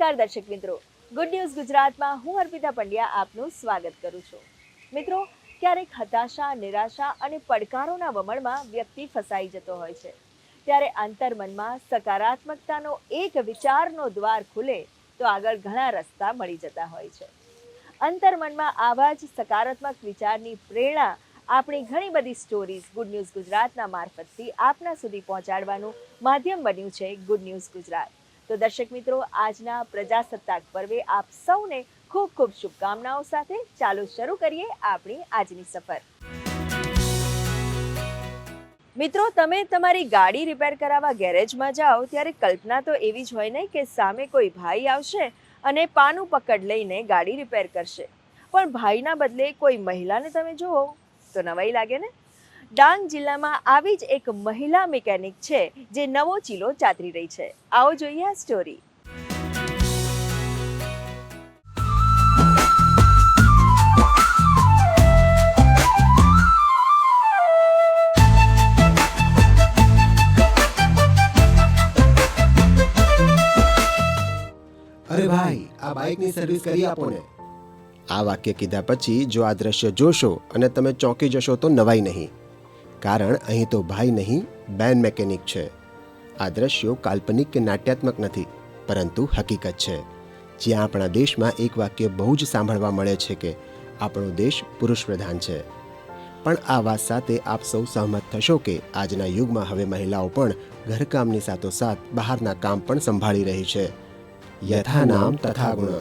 નમસ્કાર દર્શક મિત્રો. ગુડ ન્યૂઝ ગુજરાતમાં હું અર્પિતા પંડ્યા આપનું સ્વાગત કરું છું. મિત્રો, ક્યારેક હતાશા, નિરાશા અને પડકારોના વમળમાં વ્યક્તિ ફસાઈ જતો હોય છે. ત્યારે અંતર્મનમાં સકારાત્મકતાનો એક વિચારનો દ્વાર ખુલે તો આગળ ઘણા રસ્તા મળી જતા હોય છે. અંતર્મનમાં આવા જ સકારાત્મક વિચારની પ્રેરણા આપણી ઘણી બધી સ્ટોરીઝ ગુડ ન્યૂઝ ગુજરાતના મારફતથી આપના સુધી પહોંચાડવાનું માધ્યમ બન્યું છે ગુડ ન્યૂઝ ગુજરાત. તો દર્શક મિત્રો, આજના પ્રજાસત્તાક પર્વે આપ સૌને ખૂબ ખૂબ શુભકામનાઓ સાથે ચાલો શરૂ કરીએ આપણી આજની સફર. મિત્રો, તમે તમારી ગાડી રિપેર કરાવવા ગેરેજમાં જાઓ ત્યારે કલ્પના તો એવી જ હોય નહીં કે સામે કોઈ ભાઈ આવશે અને પાનું પકડ લઈને ગાડી રિપેર કરશે. પણ ભાઈના બદલે કોઈ મહિલાને તમે જુઓ તો નવાઈ લાગે ને? ડાંગ જિલ્લામાં આવી જ એક મહિલા મિકેનિક છે જે નવો ચીલો ચાતરી રહી છે. આવો જોઈએ આ સ્ટોરી અરે ભાઈ આ બાઇકની સર્વિસ કરી આપો ને આ વાક્ય કીધા પછી જો આ દ્રશ્ય જોશો અને તમે ચોંકી જશો તો નવાઈ નહીં. કારણ અહીં તો ભાઈ નહીં, બેન મેકેનિક છે. આ દ્રશ્યો કાલ્પનિક કે નાટ્યાત્મક નથી, પરંતુ હકીકત છે. જ્યાં આપણા દેશમાં એક વાક્ય બહુ જ સાંભળવા મળે છે કે આપણો દેશ પુરુષ પ્રધાન છે. પણ આ વાત સાથે આપ સૌ સહમત થશો કે આજના યુગમાં હવે મહિલાઓ પણ ઘરકામની સાથોસાથ બહારના કામ પણ સંભાળી રહી છે. યથા નામ તથા ગુણ.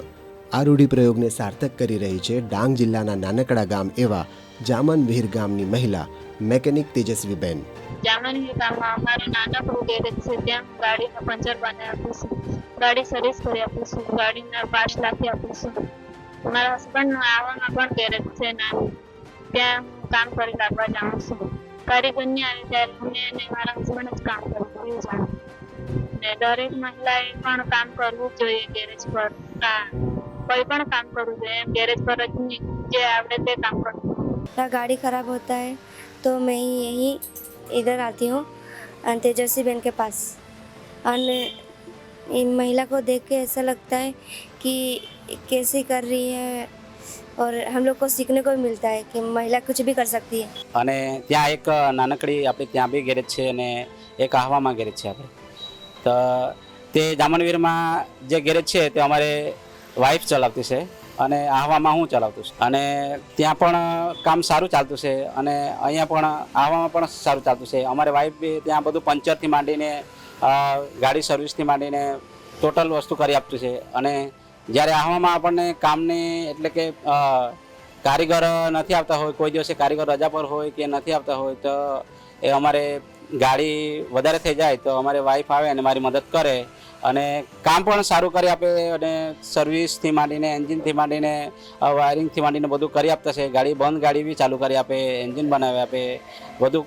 આ રૂઢિપ્રયોગને સાર્થક કરી રહી છે ડાંગ જિલ્લાના નાનકડા ગામ એવા જામન વિહીર ગામની મહિલા મેકેનિક તેજસ્વીબેન જામનગર ગામમાં અમારું નાનકડું ગેરેજ છે ત્યાં હું ગાડીને પંચર બનાવી આપું છું ગાડી સર્વિસ કરી આપું છું ગાડીના પાર્ટ્સ લાખી આપું છું મારા હસબન્ડનું આવવામાં પણ ગેરેજ છે નાનું ત્યાં હું કામ કરી લાગવા જાઉં છું કારીગરની આવે ત્યારે હું અને મારા હસબન્ડ જ કામ કરું એવું જાણું ને દરેક મહિલાએ પણ કામ કરવું જ જોઈએ ગેરેજ પર આ કોઈ પણ કામ કરવું જોઈએ એમ ગેરેજ પર જ નહીં, જે આવડે તે કામ કરવું मेरा गाड़ी ख़राब होता है तो मैं यहीं इधर आती हूँ अ, तेजस्वी बहन के पास और इन महिला को देख के ऐसा लगता है कि कैसे कर रही है और हम लोग को सीखने को भी मिलता है कि महिला कुछ भी कर सकती है અને ત્યાં એક નાનકડી આપણે ત્યાં બી ગેરેજ છે અને એક આહવામાં ગેરેજ છે આપણે તો તે જામનવીરમાં જે ગેરેજ છે તે અમારે વાઈફ ચલાવતી છે અને આહવામાં હું ચલાવતું છું. અને ત્યાં પણ કામ સારું ચાલતું છે અને અહીંયા પણ આહવામાં પણ સારું ચાલતું છે. અમારે વાઈફ બી ત્યાં બધું પંચરથી માંડીને ગાડી સર્વિસથી માંડીને ટોટલ વસ્તુ કરી આપતું છે. અને જ્યારે આહવામાં આપણને કામની એટલે કે કારીગર નથી આવતા હોય, કોઈ દિવસે કારીગર રજા પર હોય કે નથી આવતા હોય, તો એ અમારે ગાડી વધારે થઈ જાય તો અમારે વાઈફ આવે અને મારી મદદ કરે. અને કામ પણ સારું કરી આપે અને સર્વિસથી માંડીને એન્જિનથી માંડીને વાયરિંગથી માંડીને બધું કરી આપતા છે. ગાડી બંધ, ગાડી બી ચાલુ કરી આપે એન્જિન બનાવી આપે. બધું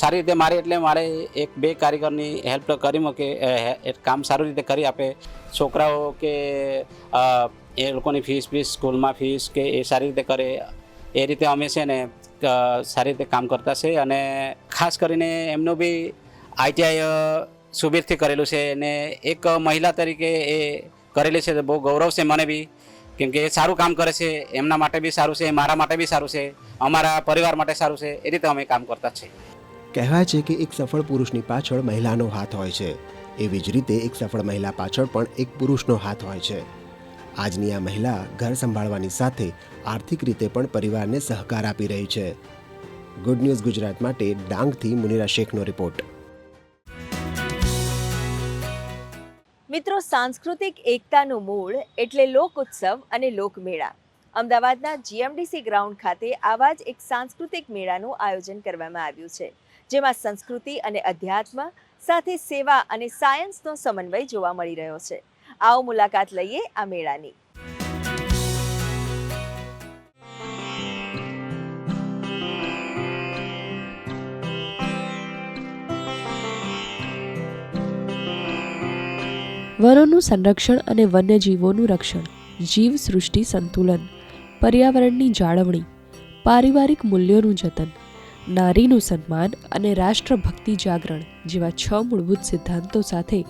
સારી રીતે મારે એટલે મારે એક, બે કારીગરની હેલ્પ કરી મૂકે કામ સારી રીતે કરી આપે. છોકરાઓ કે એ લોકોની ફીસ ફીસ સ્કૂલમાં ફીસ કે એ સારી રીતે કરે. એ રીતે અમે છે ને સારી રીતે કામ કરતા છે. અને ખાસ કરીને એમનું બી આઈટીઆઈ સુબીરથી કરેલું છે અને એક મહિલા તરીકે એ કરેલી છે. તો બહુ ગૌરવ છે મને બી. કેમ કે એ સારું કામ કરે છે, એમના માટે બી સારું છે, મારા માટે બી સારું છે, અમારા પરિવાર માટે સારું છે, એ રીતે અમે કામ કરતા છીએ. કહેવાય છે કે એક સફળ પુરુષની પાછળ મહિલાનો હાથ હોય છે. એવી જ રીતે એક સફળ મહિલા પાછળ પણ એક પુરુષનો હાથ હોય છે. આજની આ મહિલા ઘર સંભાળવાની સાથે આર્થિક રીતે પણ પરિવારને સહકાર આપી રહી છે. ગુડ ન્યૂઝ ગુજરાત માટે ડાંગથી મુનિરા શેખનો રિપોર્ટ. મિત્રો, સાંસ્કૃતિક એકતાનું મૂળ એટલે લોક ઉત્સવ અને લોકમેળા અમદાવાદના જીએમડીસી ગ્રાઉન્ડ ખાતે આવા જ એક સાંસ્કૃતિક મેળાનું આયોજન કરવામાં આવ્યું છે, જેમાં સંસ્કૃતિ અને અધ્યાત્મ સાથે સેવા અને સાયન્સનો સમન્વય જોવા મળી રહ્યો છે. આવો મુલાકાત લઈએ આ મેળાની. વનોનું સંરક્ષણ અને વન્યજીવોનું રક્ષણ. જીવ સૃષ્ટિ સંતુલન. પર્યાવરણની જાળવણી. પારિવારિક મૂલ્યોનું જતન. નારીનું સન્માન અને રાષ્ટ્રભક્તિ જાગરણ જેવા છ મૂળભૂત સિદ્ધાંતો સાથે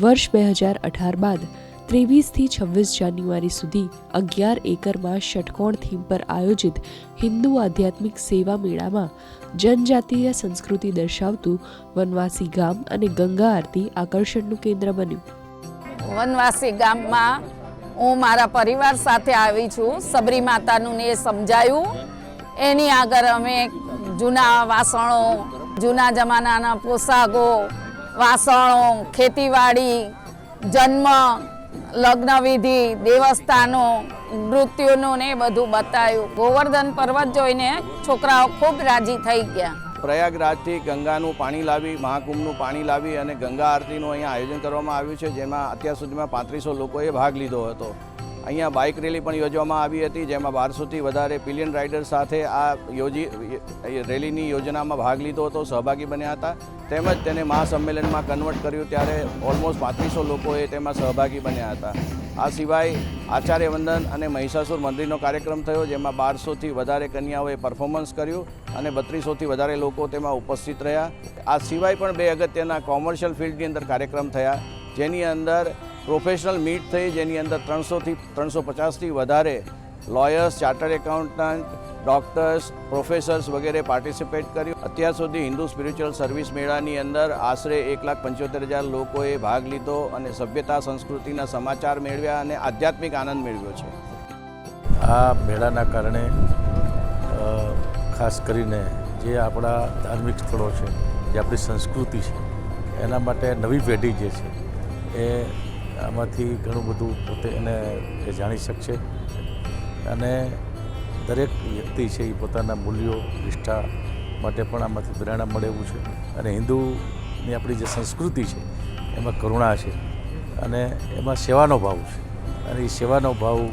વર્ષ બે હજાર અઢાર બાદ ત્રેવીસથી છવ્વીસ જાન્યુઆરી સુધી અગિયાર એકરમાં ષટકોણ થીમ પર આયોજિત હિન્દુ આધ્યાત્મિક સેવા મેળામાં જનજાતીય સંસ્કૃતિ દર્શાવતું વનવાસી ગામ અને ગંગા આરતી આકર્ષણનું કેન્દ્ર બન્યું. વનવાસી ગામમાં હું મારા પરિવાર સાથે આવી છું. સબરી માતાનું એ સમજાયું. એની આગળ અમે જૂના વાસણો, જૂના જમાનાના પોશાકો, વાસણો, ખેતીવાડી, જન્મ, લગ્નવિધિ, દેવસ્થાનો નૃત્યોનું ને બધું બતાવ્યું. ગોવર્ધન પર્વત જોઈને છોકરાઓ ખૂબ રાજી થઈ ગયા. પ્રયાગરાજથી ગંગાનું પાણી લાવી, મહાકુંભનું પાણી લાવી અને ગંગા આરતીનું અહીંયા આયોજન કરવામાં આવ્યું છે, જેમાં અત્યાર સુધીમાં પાંત્રીસો લોકોએ ભાગ લીધો હતો. અહીંયા બાઇક રેલી પણ યોજવામાં આવી હતી, જેમાં બારસોથી વધારે પિલિયન રાઇડર સાથે આ યોજી રેલીની યોજનામાં ભાગ લીધો હતો, સહભાગી બન્યા હતા. તેમજ તેને મહાસંમેલનમાં કન્વર્ટ કર્યું ત્યારે ઓલમોસ્ટ પાંત્રીસો લોકોએ તેમાં સહભાગી બન્યા હતા. આ સિવાય આચાર્ય વંદન અને મહિષાસુર મંદિરનો કાર્યક્રમ થયો, જેમાં બારસોથી વધારે કન્યાઓએ પરફોર્મન્સ કર્યું અને બત્રીસોથી વધારે લોકો તેમાં ઉપસ્થિત રહ્યા. આ સિવાય પણ બે અગત્યના કોમર્શિયલ ફિલ્ડની અંદર કાર્યક્રમ થયા, જેની અંદર પ્રોફેશનલ મીટ થઈ, જેની અંદર ત્રણસોથી ત્રણસો પચાસથી વધારે lawyers chartered accountant doctors professors વગેરે પાર્ટિસિપેટ કર્યું. અત્યાર સુધી હિન્દુ સ્પિરિચ્યુઅલ સર્વિસ મેળાની અંદર આશરે એક લાખ પંચોતેર હજાર લોકોએ ભાગ લીધો અને સભ્યતા, સંસ્કૃતિના સમાચાર મેળવ્યા અને આધ્યાત્મિક આનંદ મેળવ્યો છે. આ મેળાના કારણે ખાસ કરીને જે આપણા ધાર્મિક સ્થળો છે, જે આપણી સંસ્કૃતિ છે, એના માટે નવી પેઢી જે છે, એ આમાંથી ઘણું બધું પોતે એને એ જાણી શકશે. અને દરેક વ્યક્તિ છે એ પોતાના મૂલ્યો, નિષ્ઠા માટે પણ આમાંથી પ્રેરણા મળે એવું છે. અને હિન્દુની આપણી જે સંસ્કૃતિ છે, એમાં કરુણા છે અને એમાં સેવાનો ભાવ છે. અને એ સેવાનો ભાવ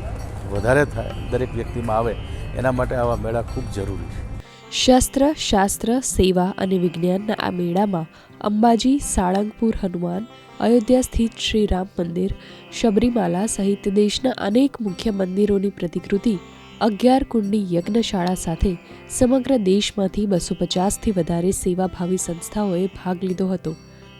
વધારે થાય, દરેક વ્યક્તિમાં આવે, એના માટે આવા મેળા ખૂબ જરૂરી છે. શસ્ત્ર, શાસ્ત્ર, સેવા અને વિજ્ઞાનના આ મેળામાં અંબાજી, સાળંગપુર હનુમાન, અયોધ્યા સ્થિત શ્રી રામ મંદિર, શબરીમાલા સહિત દેશના અનેક મુખ્ય મંદિરોની પ્રતિકૃતિ અગિયાર કુંડની યજ્ઞશાળા સાથે સમગ્ર દેશમાંથી બસો પચાસથી વધારે સેવાભાવી સંસ્થાઓએ ભાગ લીધો હતો,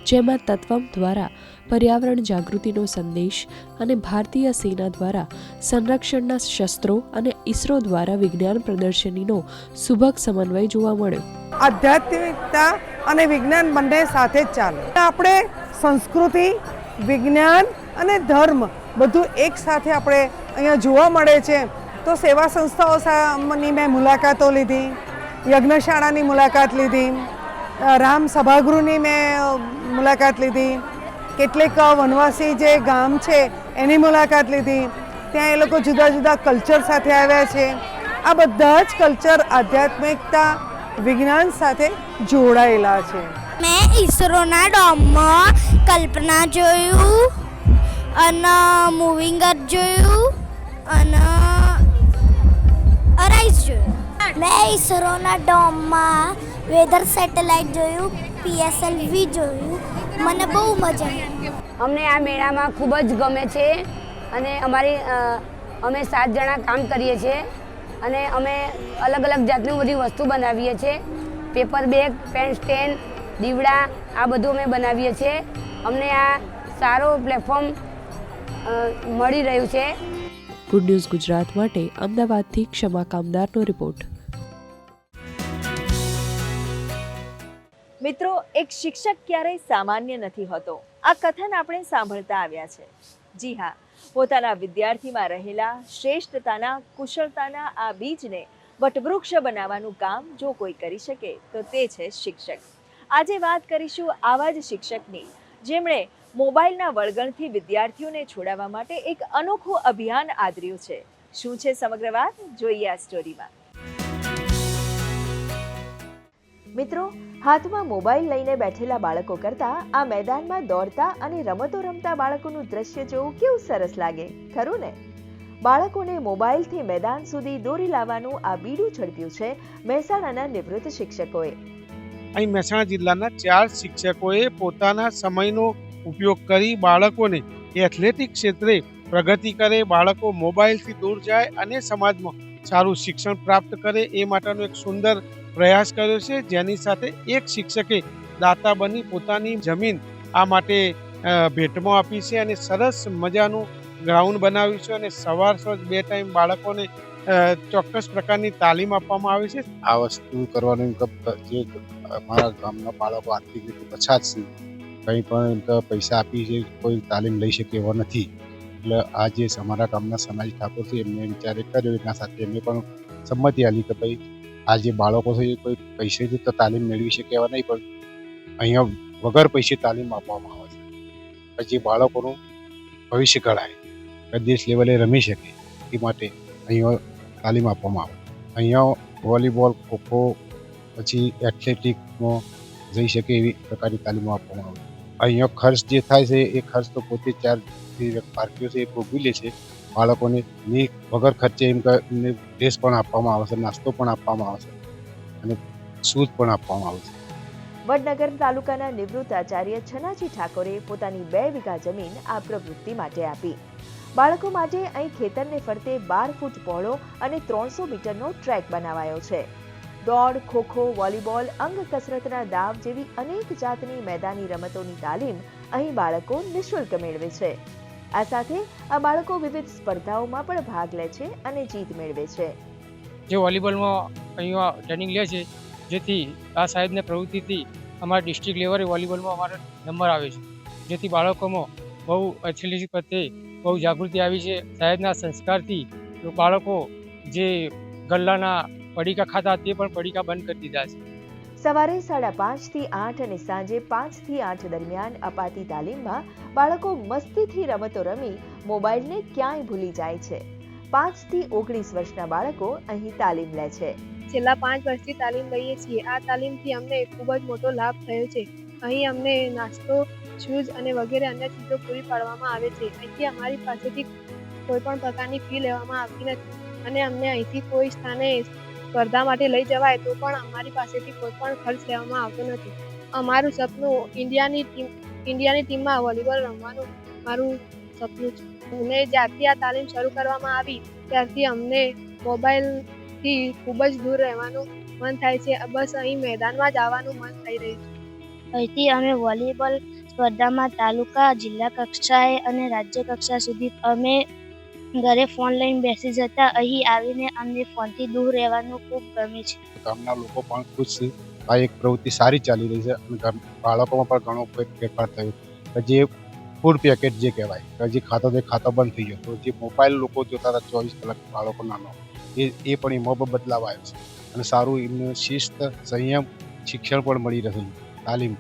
જેમાં તત્વમ દ્વારા પર્યાવરણ જાગૃતિનો સંદેશ અને ભારતીય સેના દ્વારા સંરક્ષણના શસ્ત્રો અને ઇસરો દ્વારા વિજ્ઞાન પ્રદર્શનીનો સુભગ સમન્વય જોવા મળ્યો. આધ્યાત્મિકતા અને વિજ્ઞાન બંને સાથે જ ચાલે. આપણે સંસ્કૃતિ, વિજ્ઞાન અને ધર્મ બધું એક સાથે આપણે અહીંયા જોવા મળે છે. તો સેવા સંસ્થાઓ સાની મેં મુલાકાતો લીધી, યજ્ઞશાળાની મુલાકાત લીધી રામ સભાગૃહની મેં મુલાકાત લીધી કેટલીક વનવાસી જે ગામ છે, એની મુલાકાત લીધી. ત્યાં એ લોકો જુદા જુદા કલ્ચર સાથે આવ્યા છે. આ બધા જ કલ્ચર, આધ્યાત્મિકતા, વિજ્ઞાન સાથે જોડાયેલા છે. મેં ઈસરોના ડોમમાં કલ્પના જોયું, અને, મૂવિંગ અર્થ જોયું, અને, અરાઈઝ જોયું. મેં ઈસરોના ડોમમાં વેધર સેટેલાઇટ જોયું પીએસએલવી જોયું મને બહુ મજા અમને આ મેળામાં ખૂબ જ ગમે છે અને અમારી અમે સાત જણા કામ કરીએ છીએ અને અમે અલગ અલગ જાતની બધી વસ્તુ બનાવીએ છીએ. પેપર બેગ પેન સ્ટેન્ડ દીવડા આ બધું અમે બનાવીએ છીએ. અમને આ સારો પ્લેટફોર્મ મળી રહ્યું છે. ગુડ ન્યૂઝ ગુજરાત માટે અમદાવાદથી ક્ષમા કામદારનો રિપોર્ટ. મિત્રો, એક શિક્ષક ક્યારેય સામાન્ય નથી હોતો. આ કથન આપણે સાંભળતા આવ્યા છે. જી હા, પોતાના વિદ્યાર્થીમાં રહેલા, શ્રેષ્ઠતાના, કુશળતાના આ બીજને વટવૃક્ષ બનાવવાનું કામ જો કોઈ કરી શકે, તો તે છે શિક્ષક. આજે વાત કરીશું આવા જ શિક્ષકની, જેમણે મોબાઈલના વળગણથી વિદ્યાર્થીઓને છોડાવવા માટે એક અનોખું અભિયાન આદર્યું છે. શું છે સમગ્ર વાત? જોઈએ આ સ્ટોરીમાં મિત્રો, હાથમાં મોબાઈલ લઈને બેઠેલા બાળકો કરતા આ મેદાનમાં દોડતા અને રમતો રમતા બાળકોનું દ્રશ્ય જોવું કેવું સરસ લાગે, ખરું ને? બાળકોને મોબાઈલથી મેદાન સુધી દોરી લાવવાનું આ બીડું ઝડપ્યું છે મહેસાણાના નિવૃત્ત શિક્ષકોએ. અહીં મહેસાણા જિલ્લાના ચાર શિક્ષકોએ પોતાના સમયનો ઉપયોગ કરી બાળકોને એથ્લેટિક ક્ષેત્રે પ્રગતિ કરે, બાળકો મોબાઈલથી દૂર જાય અને સમાજમાં સારું શિક્ષણ પ્રાપ્ત કરે એ માટેનું એક સુંદર પ્રયાસ કર્યો છે. જેની સાથે એક શિક્ષકે દાતા બની પોતાની જમીન આ માટે ભેટમાં આપી છે અને સરસ મજાનું ગ્રાઉન્ડ બનાવ્યું છે અને સવાર સાંજ બે ટાઈમ બાળકોને ચોક્કસ પ્રકારની તાલીમ આપવામાં આવે છે. આ વસ્તુ કરવાનું જે અમારા ગામના બાળકો આર્થિક રીતે પછાત છે, કંઈ પણ પૈસા આપી છે, કોઈ તાલીમ લઈ શકે એવો નથી. એટલે આ જે અમારા ગામના સમાજ ઠાકોર છે એમને વિચારે કર્યો, એના સાથે એમને પણ સંમતિ આપી કે ભાઈ આ જે બાળકો છે કોઈ પૈસેથી તો તાલીમ મેળવી શકે એવા નહીં, પણ અહીંયા વગર પૈસે તાલીમ આપવામાં આવે છે. જે બાળકોનું ભવિષ્ય ઘડાય દેશ લેવલે રમી શકે, એ માટે અહીંયા તાલીમ આપવામાં આવે. અહીંયા વોલીબોલ, ખોખો, પછી એથ્લેટિકમાં જઈ શકે એવી પ્રકારની તાલીમો આપવામાં આવે. અહીંયા ખર્ચ જે થાય છે, એ ખર્ચ તો પોતે ચાર જે પાર્ટીઓ છે, એ ભોગવી લે છે. બાળકોને ની વગર ખર્ચે એમ ડ્રેસ પણ આપવામાં આવશે નાસ્તો પણ આપવામાં આવશે અને શૂઝ પણ આપવામાં આવશે વડનગર તાલુકાના નિવૃત્ત આચાર્ય છનાજી ઠાકોરે પોતાની બે વીઘા જમીન આ પ્રવૃત્તિ માટે આપી. બાળકો માટે અહીં ખેતરને ફરતે બાર ફૂટ પહોળો અને ત્રણસો મીટરનો ટ્રેક બનાવાયો છે. દોડ, ખોખો, વોલીબોલ, અંગ કસરતના દાવ જેવી અનેક જાતની મેદાની રમતોની તાલીમ અહીં બાળકો નિઃશુલ્ક મેળવે છે. આ સાથે આ બાળકો વિવિધ સ્પર્ધાઓમાં પણ ભાગ લે છે અને જીત મેળવે છે. જે વોલીબોલમાં અહીંયા ટ્રેનિંગ લે છે, જેથી આ સાહેબને પ્રવૃત્તિથી અમારા ડિસ્ટ્રિક્ટ લેવલે વોલીબોલમાં અમારો નંબર આવે છે. જેથી બાળકોમાં બહુ એથ્લેટિક પ્રત્યે બહુ જાગૃતિ આવી છે. સાહેબના સંસ્કારથી બાળકો જે ગલ્લાના પડીકા ખાતા તે પણ પડીકા બંધ કરી દીધા છે. સવારે સાડા પાંચથી આઠ અને સાંજે પાંચથી આઠ દરમિયાન અપાતી તાલીમમાં બાળકો મસ્તીથી રમતો રમી મોબાઈલને ક્યાંય ભૂલી જાય છે. પાંચથી ઓગણીસ વર્ષના બાળકો અહીં તાલીમ લે છે. છેલ્લા પાંચ વર્ષથી તાલીમ લઈએ છીએ. આ તાલીમથી અમને ખૂબ જ મોટો લાભ થયો છે. અહીં અમને નાસ્તો, શૂઝ અને વગેરે અન્ય ચીજો પૂરી પાડવામાં આવે છે. અહીંથી અમારી પાસેથી કોઈ પણ પ્રકારની ફી લેવામાં આવતી નથી અને અમને અહીંથી કોઈ સ્થાને સ્પર્ધા માટે લઈ જવાય તો પણ અમારી પાસેથી કોઈ પણ ખર્ચ લેવામાં આવતો નથી. અમારું સપનું ઇન્ડિયાની ટીમ, ઇન્ડિયાની ટીમમાં વોલીબોલ રમવાનું મારું સપનું છે. અને જ્યારથી આ તાલીમ શરૂ કરવામાં આવી, ત્યારથી અમને મોબાઈલથી ખૂબ જ દૂર રહેવાનું મન થાય છે. બસ અહીં મેદાનમાં જ આવવાનું મન થઈ રહ્યું છે. અહીંથી અમે વોલીબોલ સ્પર્ધામાં તાલુકા, જિલ્લા કક્ષાએ અને રાજ્ય કક્ષા સુધી અમે ઘરે ફોન લઈને બેસી જતા અહીં આવીને અમને ફોનથી દૂર રહેવાનું ખૂબ ગમે છે. ગામના લોકો પણ ખુશ છે. આ એક પ્રવૃત્તિ સારી ચાલી રહી છે અને બાળકોમાં પણ ઘણો ફેર- ફેરફાર થયો. કે જે ફૂડ પેકેટ જે કહેવાય કે જે ખાતો તે ખાતો બંધ થઈ ગયો. તો જે મોબાઈલ લોકો જોતા હતા ચોવીસ કલાક બાળકો નાનો એ એ પણ એમાં બદલાવ આવ્યો છે. અને સારું એમને શિસ્ત સંયમ શિક્ષણ પણ મળી રહ્યું તાલીમ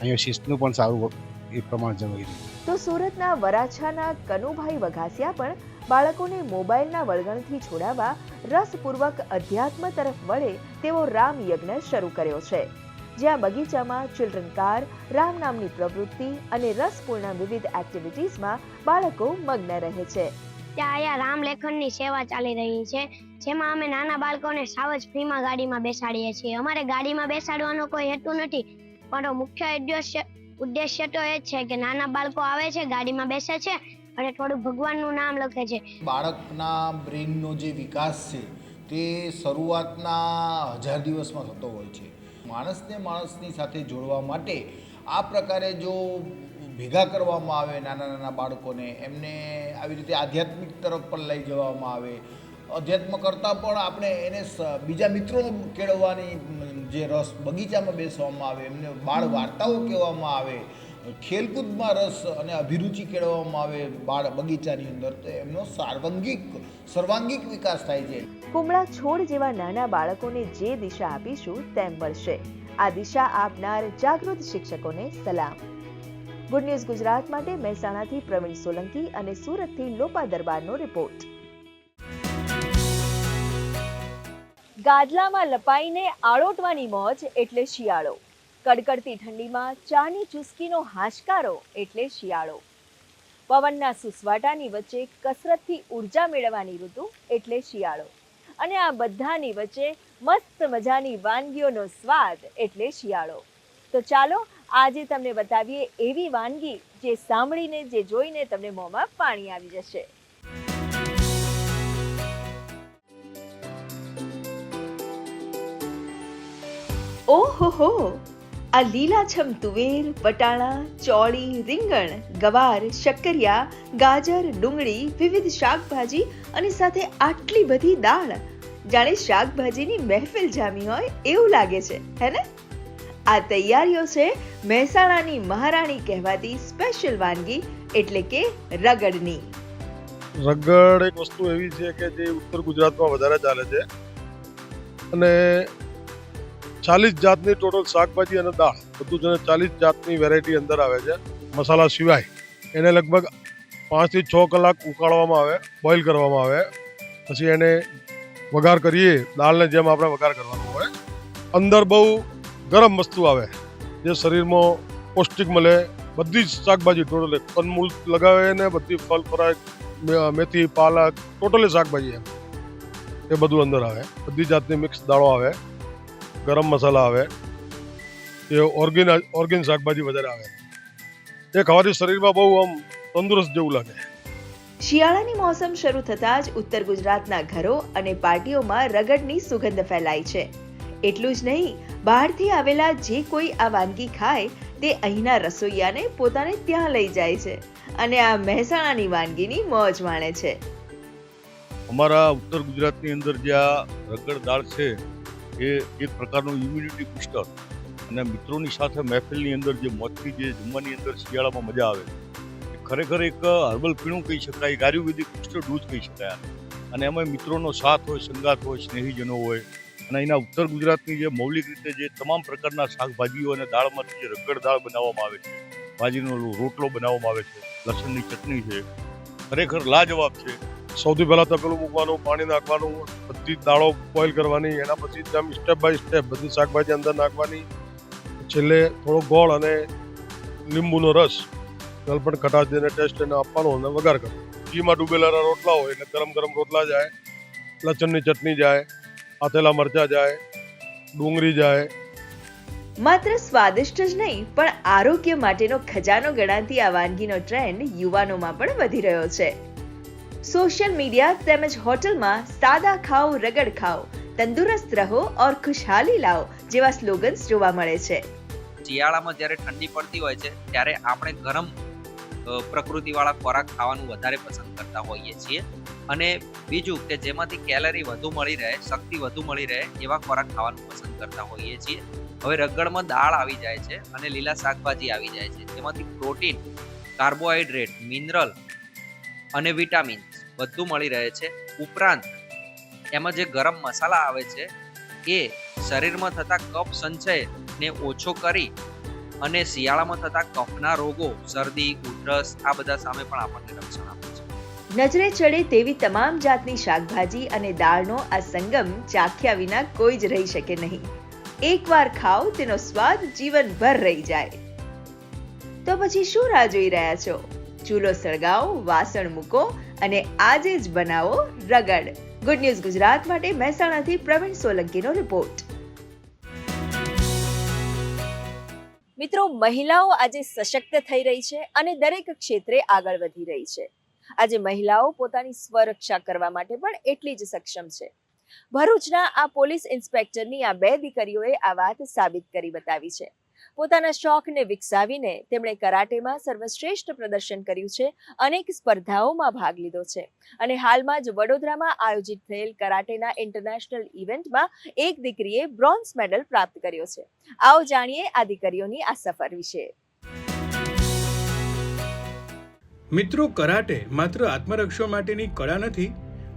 અહીંયા શિસ્તનું પણ સારું એ પ્રમાણ જળવાઈ રહ્યું. તો સુરતના વરાછાના કનુભાઈ વઘાસિયા પણ બાળકોને મોબાઈલના વળગણથી છોડાવવા રસપૂર્વક અધ્યાત્મ તરફ વળે તેવો રામ યજ્ઞ શરૂ કર્યો છે. જ્યાં બગીચામાં ચિલ્ડ્રન કાર રામ નામની પ્રવૃત્તિ અને રસપૂર્ણ વિવિધ એક્ટિવિટીઝમાં બાળકો મગ્ન રહે છે. ત્યાં અહીંયા રામ લેખનની સેવા ચાલી રહી છે, જેમાં અમે નાના બાળકોને સાવ જ ફ્રીમાં ગાડીમાં બેસાડીએ છીએ. અમારે ગાડીમાં બેસાડવાનો કોઈ હેતુ નથી પણ મુખ્ય ઉદ્દેશ્ય ઉદ્દેશ્ય તો એ જ છે કે નાના બાળકો આવે છે, ગાડીમાં બેસે છે અને થોડું ભગવાનનું નામ લખે છે. બાળકના બ્રેઇનનો જે વિકાસ છે, તે શરૂઆતના હજાર દિવસમાં થતો હોય છે. માણસને માણસની સાથે જોડવા માટે આ પ્રકારે જો ભેગા કરવામાં આવે નાના નાના બાળકોને, એમને આવી રીતે આધ્યાત્મિક તરફ પણ લઈ જવામાં આવે. અધ્યાત્મ કરતાં પણ આપણે એને બીજા મિત્રો કેળવવાની જે રસ બગીચામાં બેસવામાં આવે, એમને બાળ વાર્તાઓ કહેવામાં આવે. ખેલકૂદમાં રસ અને અભિરુચિ કેળવવામાં આવે બાળ બગીચાની અંદર, તો એમનો સાર્વંગિક, સર્વાંગિક વિકાસ થાય છે. કુમળા છોડ જેવા નાના બાળકોને જે દિશા આપીશું, તેમ મળશે. આ દિશા આપનાર જાગૃત શિક્ષકોને સલામ. ગુડ ન્યૂઝ ગુજરાત માટે મહેસાણાથી પ્રવીણ સોલંકી અને સુરતથી લોપા દરબારનો રિપોર્ટ ગાદલામાં લપાઈને આળોટવાની મોજ એટલે શિયાળો. કડકડતી ઠંડીમાં ચાની ચુસ્કીનો હાશકારો એટલે શિયાળો. પવનના સુસવાટાની વચ્ચે કસરતથી ઊર્જા મેળવવાની ઋતુ એટલે શિયાળો. અને આ બધાની વચ્ચે મસ્ત મજાની વાનગીઓનો સ્વાદ એટલે શિયાળો. તો ચાલો, આજે તમને બતાવીએ એવી વાનગી જે સાંભળીને, જે જોઈને તમને મોંમાં પાણી આવી જશે. ઓહો હો! આ લીલાછમ તુવેર વટાણા ચોળી રીંગણ ગવાર શક્કરિયા ગાજર ડુંગળી વિવિધ શાકભાજી અને સાથે આટલી બધી દાળ. જાણે શાકભાજીની મહેફિલ જામી હોય એવું લાગે છે, હે ને? આ તૈયારીઓ છે મહેસાણાની મહારાણી કહેવાતી સ્પેશિયલ વાનગી, એટલે કે રગડની. રગડ એક વસ્તુ એવી છે કે જે ઉત્તર ગુજરાતમાં વધારે ચાલે છે. અને ચાલીસ જાતની ટોટલ શાકભાજી અને દાળ. બધું જ ચાલીસ જાતની વેરાયટી અંદર આવે છે. મસાલા સિવાય એને લગભગ પાંચથી છ કલાક ઉકાળવામાં આવે બોઇલ કરવામાં આવે. પછી એને વઘાર કરીએ, દાળને જેમ આપણે વઘાર કરવાનો હોય. અંદર બહુ ગરમ વસ્તુ આવે, જે શરીરમાં પૌષ્ટિક મળે. બધી જ શાકભાજી ટોટલ કંદમૂળ લગાવે ને બધી ફલ ફરાય મેથી, પાલક ટોટલી શાકભાજી એમ. એ બધું અંદર આવે. બધી જાતની મિક્સ દાળો આવે. ગરમ મસાલા આવે એ ઓર્ગિન ઓર્ગિન શાકભાજી વધારે આવે. એ ખાવાથી શરીરમાં બહુ આમ તંદુરસ્ત જેવું લાગે. શિયાળાની મોસમ શરૂ થતાં જ ઉત્તર ગુજરાતના ઘરો અને પાર્ટીઓમાં રગડની સુગંધ ફેલાય છે. એટલું જ નહીં બહારથી આવેલા જે કોઈ આ વાનગી ખાય તે અહીંના રસોઈયાને પોતાને ત્યાં લઈ જાય છે અને આ મહેસાણાની વાનગીની મોજ માણે છે. અમારા ઉત્તર ગુજરાતની અંદર જે આ રગડ દાળ છે એ એક પ્રકારનું ઇમ્યુનિટી બુસ્ટર અને મિત્રોની સાથે મહેફિલની અંદર જે મોજથી જે જમવાની અંદર શિયાળામાં મજા આવે એ ખરેખર એક હર્બલ પીણું કહી શકાય, એક આયુર્વેદિક બુસ્ટર ડૂઝ કહી શકાય અને એમાં મિત્રોનો સાથ હોય સંગાત હોય, સ્નેહીજનો હોય. અને અહીંના ઉત્તર ગુજરાતની જે મૌલિક રીતે જે તમામ પ્રકારના શાકભાજીઓ અને દાળમાંથી જે રગડ દાળ બનાવવામાં આવે છે, ભાજીનો રોટલો બનાવવામાં આવે છે, લસણની ચટણી છે, ખરેખર લાજવાબ છે. સૌથી પહેલાં તપેલું મૂકવાનું, પાણી નાખવાનું, બધી દાળો બોઇલ કરવાની, એના પછી તેમ સ્ટેપ બાય સ્ટેપ બધી શાકભાજી અંદર નાખવાની. છેલ્લે થોડો ગોળ અને લીંબુનો રસ ગલપણ ખટાશ દઈને ટેસ્ટ એને આપવાનો અને વઘાર કરવાનો. ઘીમાં ડૂબેલા રોટલા હોય એટલે ગરમ ગરમ રોટલા જાય લસણની ચટણી જાય આથેલા મરચાં જાય, ડુંગળી જાય. માત્ર સ્વાદિષ્ટ જ નહીં, પણ આરોગ્ય માટેનો ખજાનો ગણાતી આ વાનગીનો ટ્રેન્ડ યુવાનોમાં પણ વધી રહ્યો છે. સોશિયલ મીડિયા તેમજ હોટલમાં સાદા ખાઓ, રગડ ખાઓ, તંદુરસ્ત રહો ઓર ખુશહાલી લાવો જેવા સ્લોગન્સ જોવા મળે છે. શિયાળામાં જ્યારે ઠંડી પડતી હોય છે, ત્યારે આપણે ગરમ પ્રકૃતિવાળા ખોરાક ખાવાનું વધારે પસંદ કરતા હોઈએ છીએ. અને બીજું કે જેમાંથી કેલરી વધુ મળી રહે, શક્તિ વધુ મળી રહે, એવા ખોરાક ખાવાનું પસંદ કરતા હોઈએ છીએ. હવે રગડમાં દાળ આવી જાય છે અને લીલા શાકભાજી આવી જાય છે. તેમાંથી પ્રોટીન, કાર્બોહાઈડ્રેટ, મિનરલ અને વિટામિન બધું મળી રહે છે. ઉપરાંત, એમાં જે ગરમ મસાલા આવે છે, એ શરીરમાં થતા કફ સંચયને ઓછો કરી અને શિયાળામાં થતા કફના રોગો, શરદી, ઉધરસ, આ બધા સામે પણ આપણને રક્ષણ આપે છે. નજરે ચડે તેવી તમામ જાતની શાકભાજી અને દાળનો આ સંગમ ચાખ્યા વિના કોઈ જ રહી શકે નહીં. એકવાર ખાઓ, તેનો સ્વાદ જીવનભર રહી જાય. તો પછી શું રાહ જોઈ રહ્યા છો? ચૂલો સળગાવો, વાસણ મૂકો અને આજે જ બનાવો રગડ. ગુડ ન્યૂઝ ગુજરાત માટે મહેસાણાથી પ્રવીણ સોલંકીનો રિપોર્ટ મિત્રો, મહિલાઓ આજે સશક્ત થઈ રહી છે અને દરેક ક્ષેત્રે આગળ વધી રહી છે. આજે મહિલાઓ પોતાની સ્વરક્ષા કરવા માટે પણ એટલી જ સક્ષમ છે. ભરૂચના આ પોલીસ ઇન્સ્પેક્ટરની આ બે દીકરીઓએ આ વાત સાબિત કરી બતાવી છે. પોતાના શોખને વિકસાવીને તેમણે કરાટેમાં સર્વશ્રેષ્ઠ પ્રદર્શન કર્યું છે, અનેક સ્પર્ધાઓમાં ભાગ લીધો છે. અને હાલમાં જ વડોદરામાં આયોજિત થયેલ કરાટેના ઇન્ટરનેશનલ ઇવેન્ટમાં એક દીકરીએ બ્રોન્ઝ મેડલ પ્રાપ્ત કર્યો છે. આવો જાણીએ આ દીકરીઓની આ સફર વિશે. મિત્રો, કરાટે માત્ર આત્મરક્ષા માટેની કળા નથી,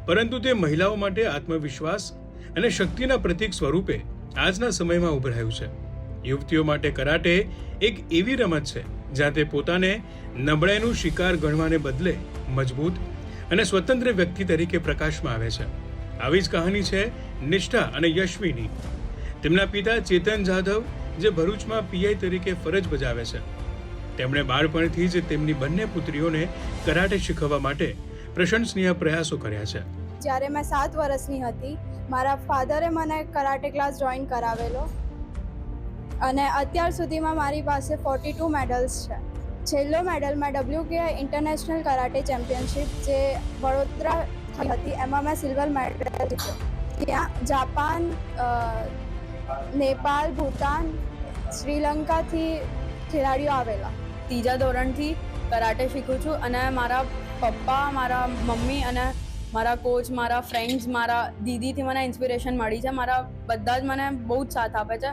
પરંતુ તે મહિલાઓ માટે આત્મવિશ્વાસ અને શક્તિના પ્રતીક સ્વરૂપે આજના સમયમાં ઉભરાયું છે. યુવતીઓ માટે કરાટે એક એવી રમત છે, જ્યાં તે પોતાને નબળાઈનું શિકાર ગણવાને બદલે મજબૂત અને સ્વતંત્ર વ્યક્તિ તરીકે પ્રકાશમાં આવે છે. આવી જ કહાની છે નિષ્ઠા અને યશ્વીની. તેમના પિતા ચેતન જાધવ, જે ભરૂચમાં પીઆઈ તરીકે ફરજ બજાવે છે. તેમણે બાળપણથી જ તેમની બંને પુત્રીઓને કરાટે શીખવવા માટે પ્રશંસનીય પ્રયાસો કર્યા છે. જ્યારે મેં સાત વર્ષની હતી, મારા ફાધરે મને કરાટે ક્લાસ જોઈન કરાવેલો. અને અત્યાર સુધીમાં મારી પાસે ફોર્ટી ટુ મેડલ્સ છે. છેલ્લો મેડલ મેં કે ઇન્ટરનેશનલ કરાટે ચેમ્પિયનશિપ જે વડોદરા હતી, એમાં મેં સિલ્વર મેડલ જીત્યો. ત્યાં જાપાન નેપાળ ભૂતાન શ્રીલંકાથી ખેલાડીઓ આવેલા. ત્રીજા ધોરણથી કરાટે શીખું છું અને મારા પપ્પા, મારા મમ્મી અને મારા કોચ મારા ફ્રેન્ડ્સ મારા દીદીથી મને ઇન્સ્પિરેશન મળી છે. મારા બધા જ મને બહુ જ સાથ આપે છે.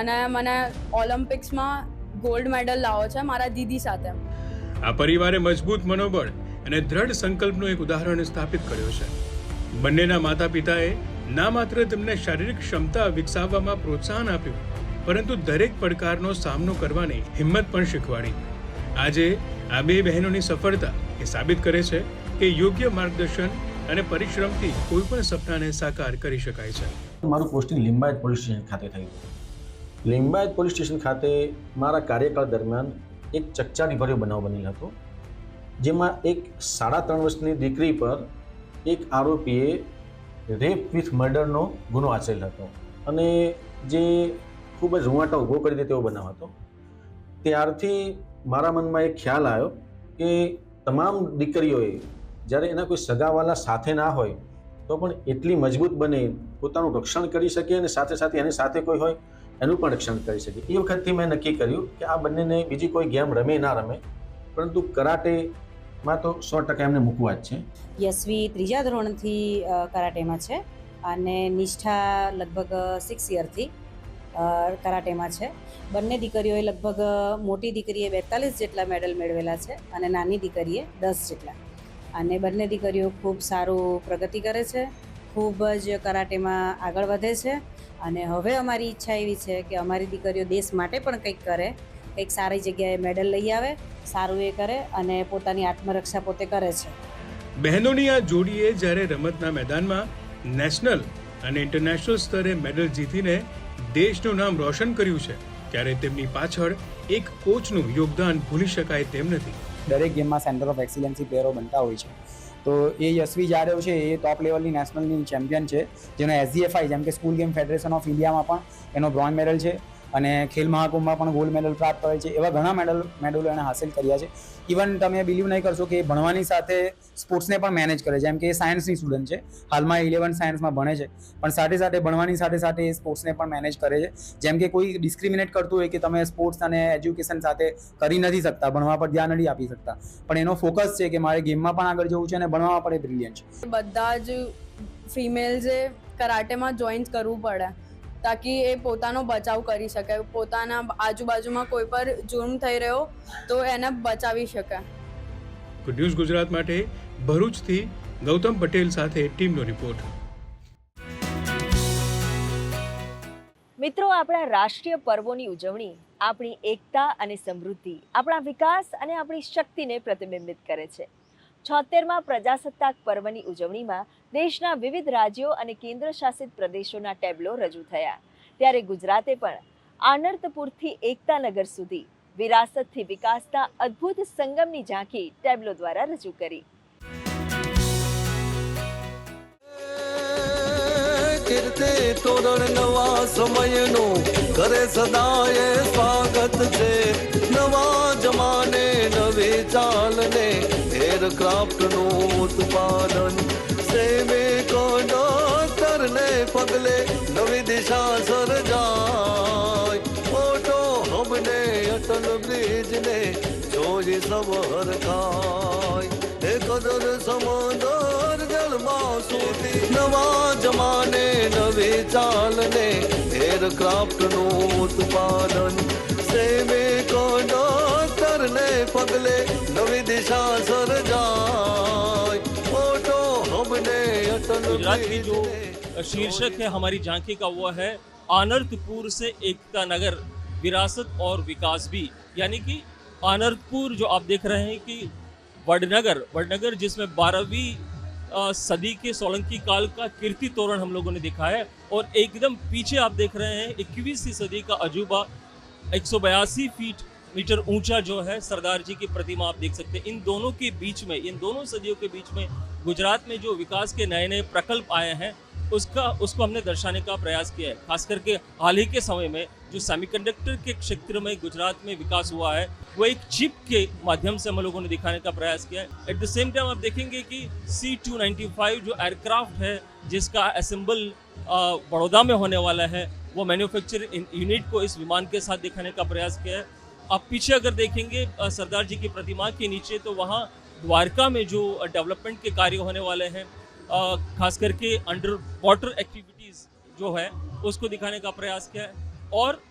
અને મને ઓલિમ્પિક્સમાં ગોલ્ડ મેડલ લાવો છે મારા દીદી સાથે. આ પરિવારે મજબૂત મનોબળ અને દ્રઢ સંકલ્પનું એક ઉદાહરણ સ્થાપિત કર્યું છે. બંનેના માતા પિતાએ ના માત્ર તેમને શારીરિક ક્ષમતા વિકસાવવામાં પ્રોત્સાહન આપ્યું પરંતુ દરેક પડકારનો સામનો કરવાની હિંમત પણ શીખવાડી. આજે આ બે બહેનોની સફળતા એ સાબિત કરે છે કે યોગ્ય માર્ગદર્શન અને પરિશ્રમથી કોઈ પણ સપનાને સાકાર કરી શકાય છે. મારું પોસ્ટિંગ લિંબાયત પોલીસ સ્ટેશન ખાતે થયું. લિંબાયત પોલીસ સ્ટેશન ખાતે મારા કાર્યકાળ દરમિયાન એક ચકચારીભર્યો બનાવ બનેલ હતો, જેમાં એક સાડા ત્રણ વર્ષની દીકરી પર એક આરોપીએ રેપ વિથ મર્ડરનો ગુનો આચરેલ હતો અને જે ખૂબ જ રૂવાટા ઊભો કરી દે તેવો બનાવ હતો. ત્યારથી મારા મનમાં એક ખ્યાલ આવ્યો કે તમામ દીકરીઓએ જ્યારે એના કોઈ સગાવાલા સાથે ના હોય, તો પણ એટલી મજબૂત બને, પોતાનું રક્ષણ કરી શકે અને સાથે સાથે એની સાથે કોઈ હોય એનું પણ રક્ષણ કરી શકે. એ વખતથી મેં નક્કી કર્યું કે આ બંનેને બીજી કોઈ ગેમ રમે ના રમે, પરંતુ કરાટેમાં તો સો ટકા એમને મૂકવા જ છે. યશવી ત્રીજા ધોરણથી કરાટેમાં છે અને નિષ્ઠા લગભગ સિક્સ યરથી કરાટેમાં છે. બંને દીકરીઓએ લગભગ મોટી દીકરીએ બેતાલીસ જેટલા મેડલ મેળવેલા છે અને નાની દીકરીએ દસ જેટલા. અને બંને દીકરીઓ ખૂબ સારું પ્રગતિ કરે છે, ખૂબ જ કરાટેમાં આગળ વધે છે અને હવે અમારી ઈચ્છા એવી છે કે અમારી દીકરીઓ દેશ માટે પણ કંઈક કરે કંઈક સારી જગ્યાએ મેડલ લઈ આવે સારું એ કરે અને પોતાની આત્મરક્ષા પોતે કરે છે. બહેનોની આ જોડીએ જ્યારે રમતના મેદાનમાં નેશનલ અને ઇન્ટરનેશનલ સ્તરે મેડલ જીતીને દેશનું નામ રોશન કર્યું છે ત્યારે તેમની પાછળ એક કોચનું યોગદાન ભૂલી શકાય તેમ નથી. દરેક ગેમમાં સેન્ટર ઓફ એક્સિલન્સી પ્લેયરો બનતા હોય છે. તો એ યશવી જાદવ છે, એ ટોપ લેવલની નેશનલની ચેમ્પિયન છે. જેનો એસજીએફઆઈ જેમ કે સ્કૂલ ગેમ ફેડરેશન ઓફ ઇન્ડિયામાં પણ એનો બ્રોન્ઝ મેડલ છે અને ખેલ મહાકુંભમાં પણ ગોલ્ડ મેડલ પ્રાપ્ત કરે છે. એવા ઘણા મેડલ મેડલો એણે હાંસિલ કર્યા છે. ઇવન તમે બિલીવ નહીં કરશો કે ભણવાની સાથે સ્પોર્ટ્સને પણ મેનેજ કરે જેમ કે એ સાયન્સની સ્ટુડન્ટ છે. હાલમાં ઇલેવન સાયન્સમાં ભણે છે. પણ સાથે સાથે ભણવાની સાથે સાથે એ સ્પોર્ટ્સને પણ મેનેજ કરે છે. જેમ કે કોઈ ડિસ્ક્રિમિનેટ કરતું હોય કે તમે સ્પોર્ટ્સ અને એજ્યુકેશન સાથે કરી નથી શકતા, ભણવા પર ધ્યાન નથી આપી શકતા. પણ એનો ફોકસ છે કે મારે ગેમમાં પણ આગળ જવું છે અને ભણવામાં પણ એ બ્રિલિયન્ટ છે. બધા જ ફિમેલ્સે કરાટેમાં જોઈન કરવું પડે, તાકી એ પોતાનો બચાવ કરી શકે. પોતાના આજુબાજુમાં કોઈ પર જુર્મ થઈ રહ્યો તો એને બચાવી શકે. ગુડ ન્યૂઝ ગુજરાત માટે ભરૂચથી ગૌતમ પટેલ સાથે ટીમનો રિપોર્ટ મિત્રો, આપણા રાષ્ટ્રીય પર્વોની ઉજવણી આપણી એકતા અને સમૃદ્ધિ, આપણા વિકાસ અને આપણી શક્તિને પ્રતિબિંબિત કરે છે. છોતેરમાં પ્રજાસત્તાક પર્વની ઉજવણીમાં દેશના વિવિધ રાજ્યો અને કેન્દ્ર શાસિત પ્રદેશોના ટેબ્લો રજૂ થયા. ત્યારે ગુજરાતે પણ આનર્તપુરથી એકતાનગર સુધી વિરાસતથી વિકાસના અદ્ભુત સંગમની ઝાંખી ટેબ્લો દ્વારા રજૂ કરી. કીર્તિ તોરણ નવા સમયનો કરે સદાય સ્વાગત છે. નવા જમાને, નવી ચાલને એરક્રાફ્ટનું ઉત્પાદન. સેવે કોડો તરને પગલે નવા જમાને નવી ચાલને એરક્રાફ્ટનું ઉત્પાદન સૈનિકો ડોક્ટરને પગલે નવી દિશા સર્જાય મોટો હમને અટલ गुजरात की जो शीर्षक है हमारी झांकी का वो है आनर्तपुर से एकता नगर विरासत और विकास भी यानी कि आनर्तपुर जो आप देख रहे हैं कि वडनगर वडनगर जिसमें बारहवीं सदी के सोलंकी काल का कीर्ति तोरण हम लोगों ने देखा है और एकदम पीछे आप देख रहे हैं, इक्कीसवीं सदी का अजूबा, एक सौ बयासी फीट मीटर ऊँचा जो है सरदार जी की प्रतिमा आप देख सकते हैं। इन दोनों के बीच में, इन दोनों सदियों के बीच में गुजरात में जो विकास के नए नए प्रकल्प आए हैं, उसका, उसको हमने दर्शाने का प्रयास किया है। खास करके हाल ही के समय में जो सेमीकंडक्टर के क्षेत्र में, गुजरात में विकास हुआ है, वो एक चिप के माध्यम से हम लोगों ने दिखाने का प्रयास किया है। एट द सेम टाइम आप देखेंगे कि सी टू जो एयरक्राफ्ट है, जिसका असेंबल बड़ौदा में होने वाला है, वो मैन्युफैक्चर यूनिट को इस विमान के साथ दिखाने का प्रयास किया है। आप पीछे अगर देखेंगे सरदार जी की प्रतिमा के नीचे तो वहाँ द्वारका में जो डेवलपमेंट के कार्य होने वाले हैं खास करके अंडर वाटर एक्टिविटीज़ जो है, उसको दिखाने का प्रयास किया है। और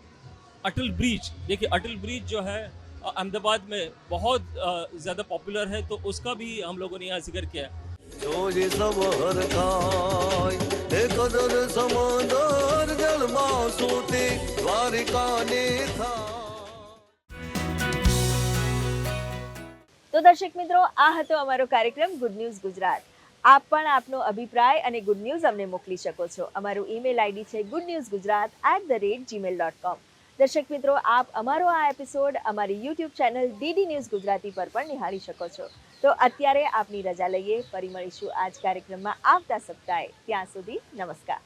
अटल ब्रिज देखिए अटल ब्रिज जो है अ, अहमदाबाद में बहुत अ, ज़्यादा पॉपुलर है तो उसका भी हम लोगों ने यहाँ जिक्र किया है જોઈ સબર ખાય એ કદર સમંદર જળમાં સૂતી દ્વારિકાની થા તો દર્શક મિત્રો આ હતો અમારો કાર્યક્રમ ગુડ ન્યૂઝ ગુજરાત આપ પણ આપનો અભિપ્રાય અને ગુડ ન્યૂઝ અમને મોકલી શકો છો. અમારું ઈમેલ આઈડી છે good news Gujarat at the rate Gmail dot com દર્શક મિત્રો, આપ અમારો આ એપિસોડ અમારી YouTube channel DD news Gujarati પર પણ નિહાળી શકો છો. તો અત્યારે આપની રજા લઈએ. ફરી મળીશું આજ કાર્યક્રમમાં આવતા સપ્તાહે. ત્યાં સુધી નમસ્કાર.